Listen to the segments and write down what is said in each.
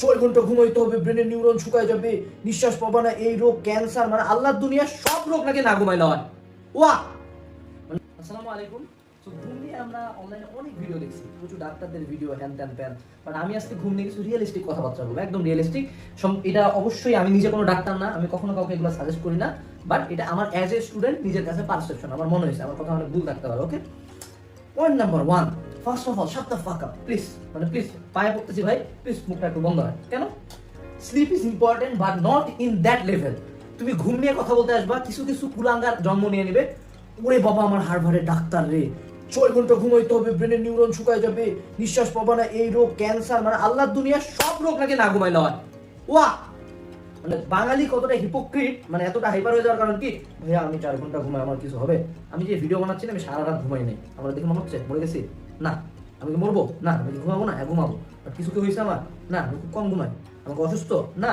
ছয় ঘণ্টা ঘুমাইতে হবে ব্রেনের নিউরন শুকায় যাবে, নিঃশ্বাস পাবা না, এই রোগ ক্যান্সার মানে আল্লাহ দুনিয়ার সব রোগ নাকি না ঘুমাইলে হয়। ওয়া! আসসালামু আলাইকুম। তো ঘুম নিয়ে আমরা অনলাইনে অনেক ভিডিও দেখছি, প্রচুর ডাক্তারদের ভিডিও হ্যান ত্যান প্যান বাট আমি আজকে ঘুম নিয়ে কিছু রিয়েলিস্টিক কথাবার্তা বলব, একদম রিয়েলিস্টিক এটা অবশ্যই আমি নিজে কোনো ডাক্তার না, আমি কখনো কাউকে এগুলো সাজেস্ট করি না। বাট এটা আমার অ্যাজ এ স্টুডেন্ট নিজের কাছে পারসেপশন আমার মনে হয়েছে, আমার কথা অনেক ভুল থাকতে পারে okay point number one first of all shut the fuck up please মানে প্লিজ পায়ে পড়তেছি ভাই প্লিজ মুখটা একটু বন্ধ হয়। কেন? Sleep is important but not in that level তুমি ঘুম নিয়ে কথা বলতে আসবা, কিছু কিছু কুলাঙ্গার জন্ম নিয়ে নেবে। ওরে বাবা, আমার হাড়ভাড়ে ডাক্তার রে। ছয় ঘণ্টা ঘুমাইতে হবে, ব্রেনের নিউরন শুকায় যাবে, নিঃশ্বাস পাবা না, এই রোগ, ক্যান্সার মানে আল্লাহর দুনিয়ার সব রোগ নাকি না ঘুমাইলে হয়। ওয়া! মানে বাঙালি কতটা হিপোক্রিট মানে এতটা হাইপার হয়ে যাওয়ার কারণ কি? ভাইয়া, আমি চার ঘণ্টা ঘুমাই, আমার কিছু হবে। আমি যে ভিডিও বানাচ্ছি না, আমি সারা রাত ঘুমাই নাই। আমার দেখে মনে হচ্ছে, মরে গেছি? না, আমি কি মরবো? না, আমি ঘুমাবো না? হ্যাঁ ঘুমাবো। আর কিছু কি হয়েছে আমার? না, আমি খুব কম ঘুমাই। আমাকে অসুস্থ? না।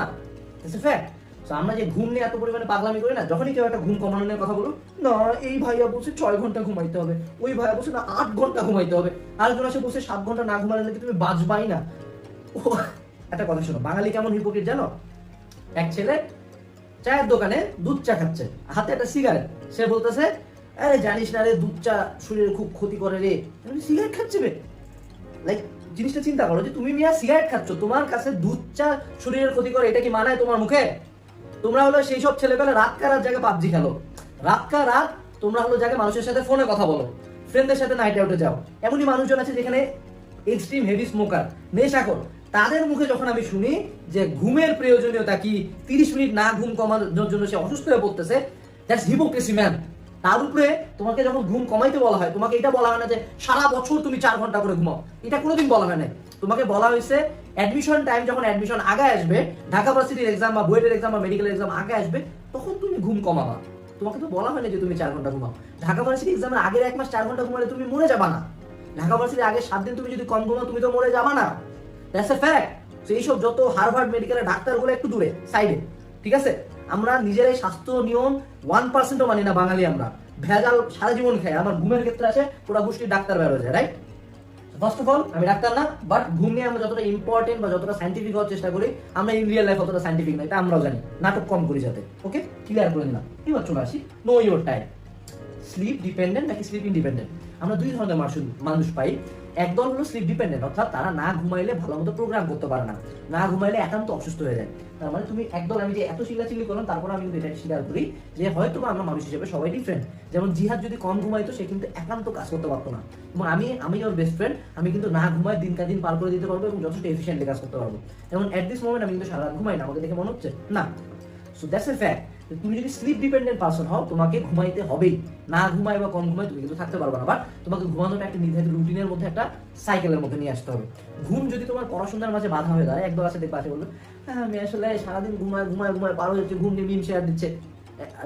ফ্যাক্ট তো আমরা যে ঘুম নিয়ে এত পরিমাণে পাগলামি করি না, যখনই কেউ একটা ঘুম কমানো নিয়ে কথা বলো না, এই ভাইয়া বলছে ছয় ঘণ্টা ঘুমাইতে হবে। ওই ভাইয়া বলছে, না, আট ঘণ্টা ঘুমাইতে হবে। আরেকজন আসে বলছে, সাত ঘণ্টা না ঘুমালে নাকি তুমি বাঁচবাই না। ও, একটা কথা শোনো, বাঙালি কেমন হিপোক্রিট জানো? এক ছেলে চায়ের দোকানে দুধ চা খাচ্ছে, হাতে একটা সিগারেট সে বলতেছে আরে জানিস না রে দুধ চা শরীরে খুব ক্ষতি করে রে। সিগারেট খাচ্ছে বে। লাইক জিনিসটা চিন্তা করো যে তুমি মিয়া সিগারেট খাচ্ছ, তোমার কাছে দুধ চা শরীরের ক্ষতি করে, এটা কি মানায় তোমার মুখে? তোমরা হলো সেই সব ছেলেবেলা রাত কারার জায়গায় পাবজি খেলো। রাত কা রাত তোমরা হলো জায়গায় মানুষের সাথে ফোনে কথা বলো। ফ্রেন্ডদের সাথে নাইট আউটে যাও। এমনই মানুষজন আছে যেখানে এক্সট্রিম হেভি স্মোকার নেশাখোর তাদের মুখে যখন আমি শুনি যে ঘুমের প্রয়োজনীয়তা কি, তিরিশ মিনিট না ঘুম কমানোর জন্য সে অসুস্থ হয়ে পড়তেছে দ্যাটস হিপোক্রেসি ম্যান তার উপরে তোমাকে যখন ঘুম কমাইতে বলা হয়, তোমাকে এটা বলা হয় না যে সারা বছর তুমি চার ঘণ্টা করে ঘুমাও। এটা কোনোদিন বলা হয় না তোমাকে বলা হয়েছে অ্যাডমিশন টাইম যখন অ্যাডমিশন আগে আসবে, ঢাকা ভার্সিটির এক্সাম বা বুয়েটের এক্সাম বা মেডিকেল এক্সাম আগে আসবে, তখন তুমি ঘুম কমাবা। তোমাকে তো বলা হয়নি যে তুমি চার ঘণ্টা ঘুমাও। ঢাকা ভার্সিটি এক্সামের আগের এক মাস চার ঘণ্টা ঘুমালে তুমি মরে যাবা না। ঢাকা ভার্সিটির আগের সাত দিন তুমি যদি কম ঘুমাও, তুমি তো মরে যাবা না। দ্যাটস এ ফ্যাক্ট তো এইসব যত হার্ভার্ড মেডিকেলের ডাক্তারগুলো একটু দূরে সাইডে ঠিক আছে? আমরা নিজেরাই স্বাস্থ্য নিয়ম ওয়ান পার্সেন্টও মানি না বাঙালি আমরা। ভেজাল সারা জীবন খাই আমার ঘুমের ক্ষেত্রে আছে পুরা গোষ্ঠীর ডাক্তার বের যায় রাইট ফার্স্ট অফ অল আমি ডাক্তার না বাট ঘুম নিয়ে আমরা যতটা ইম্পর্টেন্ট বা যতটা সাইন্টিফিক হওয়ার চেষ্টা করি, আমরা ইন রিয়েল লাইফ অতটা সাইন্টিফিক না, এটা আমরাও জানি। নাটক কম করি যাতে ওকে ক্লিয়ার করে নিলাম এবার চলে আসি know your time sleep dependent নাকি স্লিপ ইন্ডিপেন্ডেন্ট আমরা দুই ধরনের মানুষ মানুষ পাই। একদল হলো স্লিপ ডিপেন্ডেন্ট অর্থাৎ তারা না ঘুমাইলে ভালো মতো প্রোগ্রাম করতে পারে না। না ঘুমাইলে একান্ত অসুস্থ হয়ে যায়। তার মানে তুমি একদল আমি যে এত চিল্লাচিল্লি করলাম, তারপর আমি কিন্তু এটা স্বীকার করি যে হয়তো বা আমরা মানুষ হিসেবে সবাই ডিফারেন্ট যেমন জিহাদ যদি কম ঘুমাইতো, সে কিন্তু একান্ত কাজ করতে পারতো না। এবং আমি আমি ওর বেস্ট ফ্রেন্ড আমি কিন্তু না ঘুমাই দিন কাদিন পার করে দিতে পারব এবং যথেষ্ট এফিসিয়েন্টলি কাজ করতে পারব। এবং অ্যাট দিস মোমেন্ট আমি কিন্তু সারা রাত ঘুমাই না, আমাকে দেখে মনে হচ্ছে, না। সো দ্যাটস এ ফ্যাক্ট তুমি যদি স্লিপ ডিপেন্ডেন্ট পার্সন হও, তোমাকে ঘুমাইতে হবেই। না ঘুমাই বা কম ঘুমাই তুমি কিন্তু থাকতে পারবে না। বাট তোমাকে ঘুমানোটা একটা নির্ধারিত রুটিনের মধ্যে একটা সাইকেলের মধ্যে নিয়ে আসতে হবে। ঘুম যদি তোমার পড়াশোনার মাঝে বাধা হয়ে যায় একদল আছে দেখবে আসে বলল হ্যাঁ আমি আসলে সারাদিন ঘুমায় ঘুমায় ঘুমায়, পার যাচ্ছে, ঘুম নিয়ে মিম শেয়ার দিচ্ছে।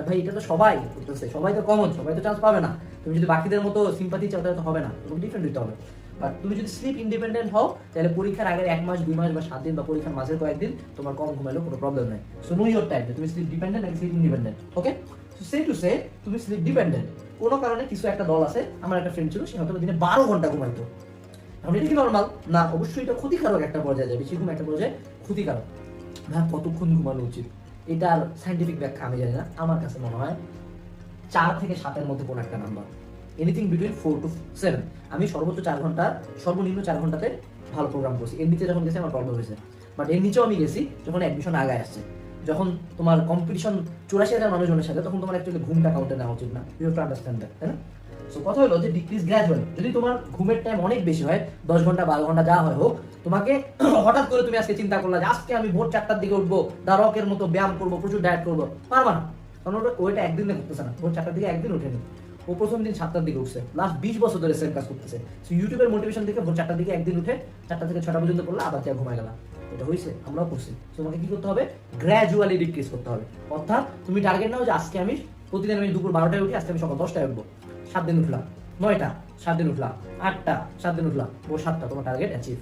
ভাই, এটা তো সবাই করতেছে। সবাই তো কমন সবাই তো চান্স পাবে না। তুমি যদি বাকিদের মতো সিম্পাথি চাও, তাহলে তো হবে না। ডিফারেন্ট দিতে হবে। বাট তুমি যদি স্লিপ ইন্ডিপেন্ডেন্ট হও, তাহলে পরীক্ষার আগের এক মাস, দুই মাস বা সাত দিন বা পরীক্ষার মাঝের কয়েকদিন তোমার কম ঘুমাইলেও কোনো প্রবলেম নাই। সো নো ইয়োর টাইম তুমি স্লিপ ডিপেন্ডেন্ট নাকি sleep independent okay so to say তুমি স্লিপ ডিপেন্ডেন্ট কোনো কারণে কিছু একটা দল আছে, আমার একটা ফ্রেন্ড ছিল, সে হয়তো দিনে বারো ঘণ্টা ঘুমাইতো। এখন এটা কি নর্মাল না, অবশ্যই এটা ক্ষতিকারক একটা পর্যায়ে যায়, বেশি ঘুম একটা পর্যায়ে ক্ষতিকারক। ভাই কতক্ষণ ঘুমানো উচিত? এটার সাইন্টিফিক ব্যাখ্যা আমি জানি না, আমার কাছে মনে হয় চার থেকে সাতের মধ্যে কোনো একটা number anything between four to seven আমি সর্বোচ্চ চার ঘণ্টা, সর্বনিম্ন চার ঘন্টাতে ভালো প্রোগ্রাম করছি। এর নিচে যখন গেছি, আমার প্রবলেম হয়েছে। বাট এর নিচেও আমি গেছি, যখন অ্যাডমিশন আগায় আসছে। যখন তোমার কম্পিটিশন চুরাশি হাজার মানুষজনের সাথে, তখন তোমার অ্যাকচুয়ালি ঘুমটা কাউন্টে নেওয়া উচিত না। ইউ টু আন্ডারস্ট্যান্ড দ্যাট তাই না? সো কথা হলো যে ডিক্রিজ গ্র্যাজুয়ালি যদি তোমার ঘুমের টাইম অনেক বেশি হয়, দশ ঘণ্টা, বারো ঘণ্টা, যা হয় হোক, তোমাকে হঠাৎ করে তুমি আজকে চিন্তা করলা যে, আজকে আমি ভোর চারটার দিকে উঠবো, দা রকের মতো ব্যায়াম করব, প্রচুর ডায়েট করব। পারবা না। কারণ ওটা ওইটা একদিনে করতেছে না। ভোর চারটার দিকে একদিন উঠেনি ও প্রথম দিন সাতটার দিকে উঠছে। লাস্ট বিশ বছর ধরে সেম কাজ করতেছে। সো ইউটিউবের মোটিভেশন থেকে ভোর চারটার দিকে একদিন উঠে চারটা থেকে ছটা পর্যন্ত করলে আবার যা ঘুমায় গেলা এটা হয়েছে আমরাও করছি। তোমাকে কি করতে হবে? গ্র্যাজুয়ালি ডিক্রিজ করতে হবে। অর্থাৎ তুমি টার্গেট নাও যে আজকে আমি প্রতিদিন আমি দুপুর বারোটায় উঠি, আজকে আমি সকাল দশটায় উঠবো। সাত দিন উঠলাম। নয়টা, সাত দিন উঠলাম। আটটা, সাত দিন উঠলাম। ও সাতটা তোমার টার্গেট অ্যাচিভ